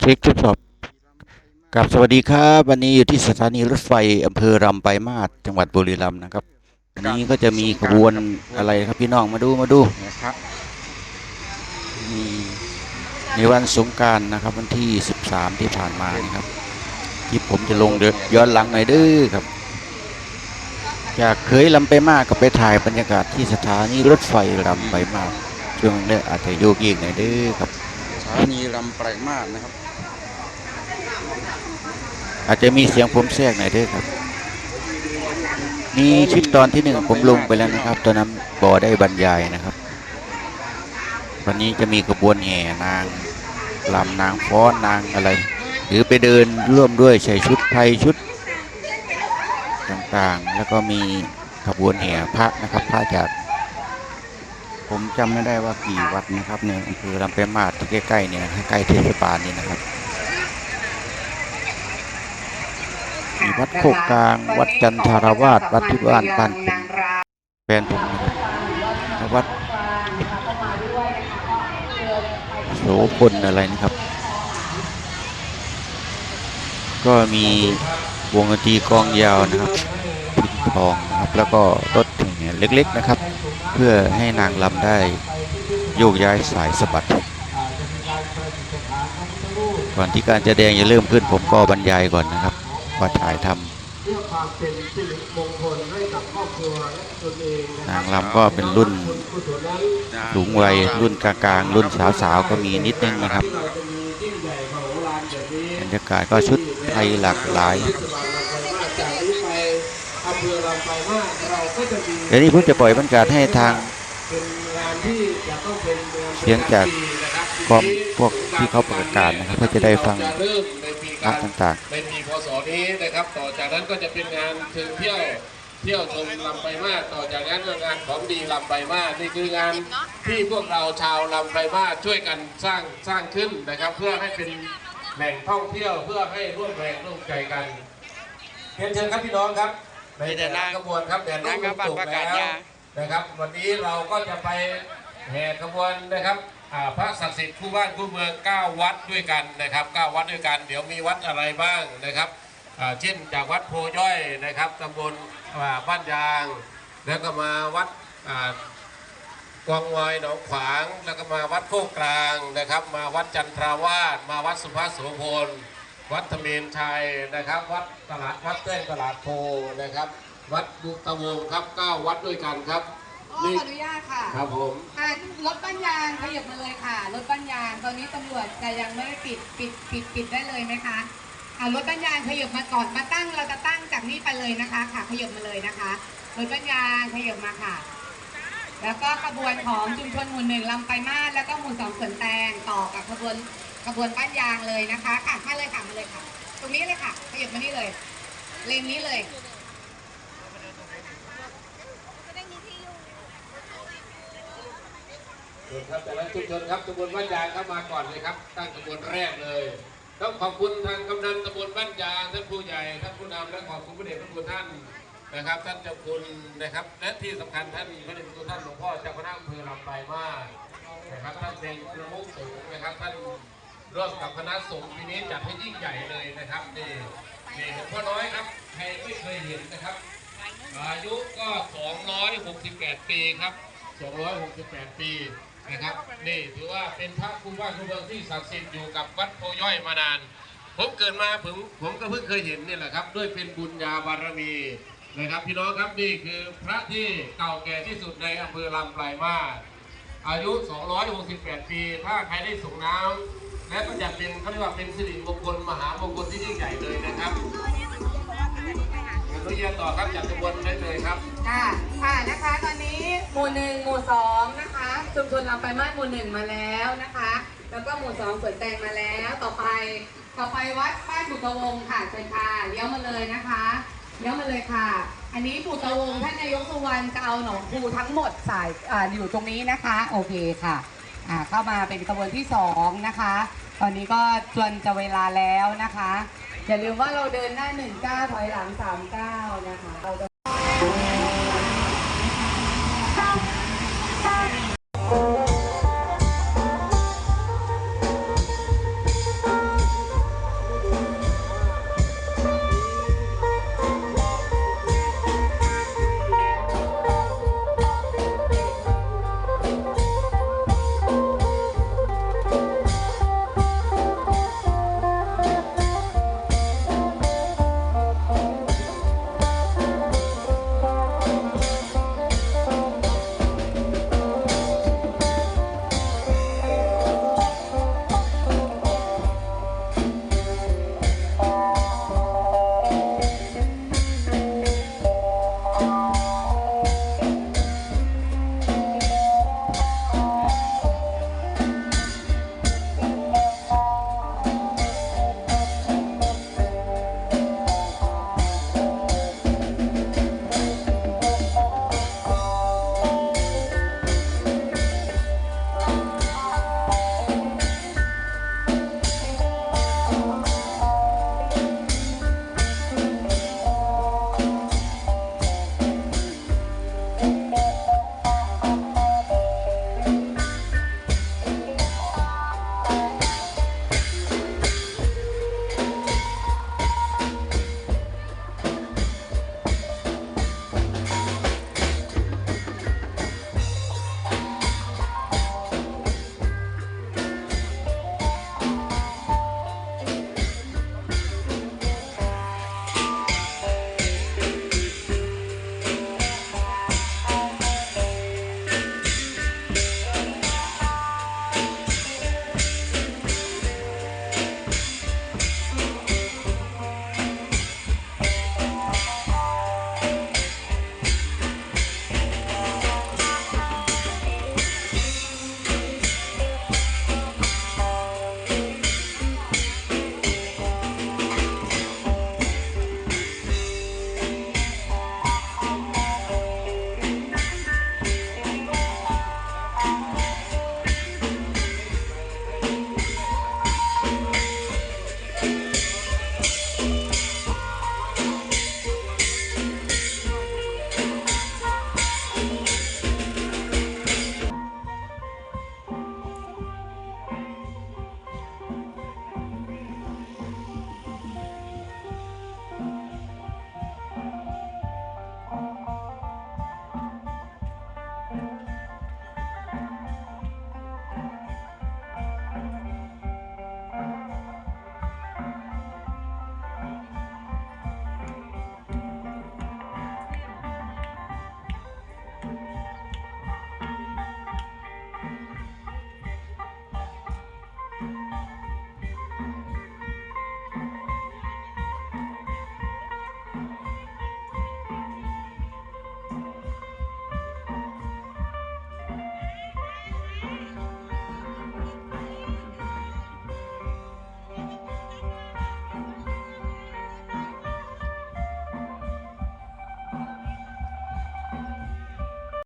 เช็คทดสอบกับสวัสดีครับ วันนี้อยู่ที่สถานีรถไฟอำเภอรำไปลายมาศจังหวัดบุรีรัมย์นะครับวันนี้ก็จะมีขบวนอะไรครับพี่น้องมาดูมาดูนะครับมีในวันสงกรารนะครับ วันที่ 13 ที่ผ่านมานะครับที่ผมจะลงเดี๋ยวย้อนหลังหน่อยเด้อครับ จากเคยลำไปมากกับไปถ่ายบรรยากาศที่สถานีรถไฟลำไปมากช่วงนี้อาจจะโยกเยกหน่อยเด้อครับส ถานีลำปลายมาศนะครับ อาจจะมีเสียงผมแทรกหน่อยด้วยครับมีคลิปตอนที่หนึ่งผมลงไปแล้วนะครับ ตอนนั้นบอได้บรรยายนะครับ วันนี้จะมีกระบวนแห่นางลำนางฟ้อนนางอะไร หรือไปเดินร่วมด้วยใส่ชุดไทยชุดต่างๆ แล้วก็มีขบวนแห่พระนะครับพระจาก ผมจำไม่ได้ว่ากี่วัดนะครับในอำเภอลำปางมาศที่ใกล้ๆเนี่ยใกล้เทศบาลนี่นะครับมีวัดโคกกลาง วัดจันทาราวาสวัดที่บ้านบ้านเป็นแฟนผมนะครับวัดโสพลอะไรนะครับ ก็มีวงดนตรีกองยาวนะครับพินทองนะครับ แล้วก็รถแห่เล็กๆนะครับ เพื่อให้นางลำได้โยกย้ายสายสะบัดก่อนที่การจะแสดงจะเริ่มขึ้นผมก็บรรยายก่อนนะครับว่าถ่ายทำนางลำก็เป็นรุ่นกุศลนั้นสูงวัยรุ่นกลางๆรุ่นสาวๆก็มีนิดนึงนะครับที่เราจะมียิ่งใหญ่มโหฬารแบบนี้บรรยากาศก็ชุดไทยหลากหลาย เภอลำปางมาศเราก็จะมีเดี๋ยวนี้ผมจะปล่อยบรรยากาศให้ทางเป็นงานที่จะต้องเป็นงานเสียงจากนะครับกรมพวกที่เขาประกาศนะครับเพื่อจะได้ฟังเราจะเริ่มในปีพระการต่างในปีพศนี้นะครับ ต่อจากนั้นก็จะเป็นงานเชิงเที่ยวเที่ยวชมลำไปมากต่อจากนั้นก็งานของดีลำไปมากนี่คืองานที่พวกเราชาวลำไปมากช่วยกันสร้างสร้างขึ้นนะครับ เพื่อให้เป็นแหล่งท่องเที่ยวเพื่อให้ร่วมแรงร่วมใจกันเรียนเชิญครับพี่น้องครับ ในแต่ละขบวนครับแดดร่มลมตกแล้วนะครับ วันนี้เราก็จะไปแห่ขบวนนะครับอ่าพระศักดิ์สิทธิ์คู่บ้านคู่เมือง 9 วัดด้วยกันนะครับ9วัดด้วยกัน เดี๋ยวมีวัดอะไรบ้างนะครับอ่าเช่นจากวัดโพย่อยนะครับตำบลอ่าบ้านยาง แล้วก็มาวัดอ่ากวางวายหนองขวาง แล้วก็มาวัดโคกกลางนะครับ มาวัดจันทราวาสมาวัดสุภาโสพล วัดธเมนชัยนะครับ วัดตลาดวัดเต้นตลาดโพนะครับ วัดบุตะวงศ์ครับเก้าวัดด้วยกันครับขออนุญาตค่ะครับผมอ่ารถบ้านยางขยับมาเลยค่ะรถบ้านยางตอนนี้ตำรวจจะยังไม่ได้ปิดปิดปิดปิดได้เลยไหมคะอ่ารถบ้านยางขยับมาก่อนมาตั้งเราจะตั้งจากนี้ไปเลยนะคะ ค่ะขยับมาเลยนะคะรถบ้านยางขยับมาค่ะ แล้วก็ขบวนของชุมชนหมู่หนึ่งลำไปลายมาศแล้วก็หมู่สองสวนแตงต่อกับขบวน ขบวนบ้านยางเลยนะคะค่ะมาเลยค่ะมาเลยค่ะ ตรงนี้เลยค่ะขยับมานี่เลยเลนนี้เลยครับแต่ละชุมชนครับตำบลบ้านยางเข้ามาก่อนเลยครับ ตั้งขบวนแรกเลย ต้องขอบคุณทางกำนันตำบลบ้านยางท่านผู้ใหญ่ท่านผู้นำและขอบคุณพระเดชพระคุณท่านนะครับ ท่านเจ้าคุณนะครับและที่สำคัญท่านพระเดชพระคุณท่านหลวงพ่อเจ้าคณะอำเภอลำปลายมาศนะครับท่านเป็นประมุขสงนะครับท่าน ร่วมกับคณะสงฆ์ปีนี้จัดให้ยิ่งใหญ่เลยนะครับนี่นี่หลวงพ่อน้อยครับใครไม่เคยเห็นนะครับ อายุก็ 268 ปีครับ 268 ปีนะครับนี่ถือว่าเป็นพระครูบ้านครูเมืองที่ศักดิ์สิทธิ์อยู่กับวัดโพย่อยมานาน ผมเกิดมาผมผมก็เพิ่งเคยเห็นนี่แหละครับ ด้วยเป็นบุญญาบารมีนะครับพี่น้องครับนี่คือพระที่เก่าแก่ที่สุดในอำเภอลำปลายมาศอายุ 268 ปี ถ้าใครได้ส่งน้ำ และก็จะเป็นเขาเรียกว่าเป็นสิริมงคลมหามงคลที่ยิ่งใหญ่เลยนะครับอนุญาตต่อครับจัดกระบวนได้เลยครับค่ะค่ะนะคะ ตอนนี้หมู่หนึ่งหมู่สองนะคะชุมชนลำไปมาหมู่หนึ่งมาแล้วนะคะ แล้วก็หมู่สองสวนแตงมาแล้ว ต่อไปต่อไปวัดบ้านบุตรวงศ์ค่ะเชิญค่ะเลี้ยวมาเลยนะคะเลี้ยวมาเลยค่ะ อันนี้บุตรวงศ์ท่านนายกสุวรรณจะเอาหนองคูทั้งหมดสายอ่าอยู่ตรงนี้นะคะ โอเคค่ะ อ่าเข้ามาเป็นกระบวนที่สองนะคะ ตอนนี้ก็จวนจะเวลาแล้วนะคะ อย่าลืมว่าเราเดินหน้าหนึ่งเก้าถอยหลังสามเก้านะคะ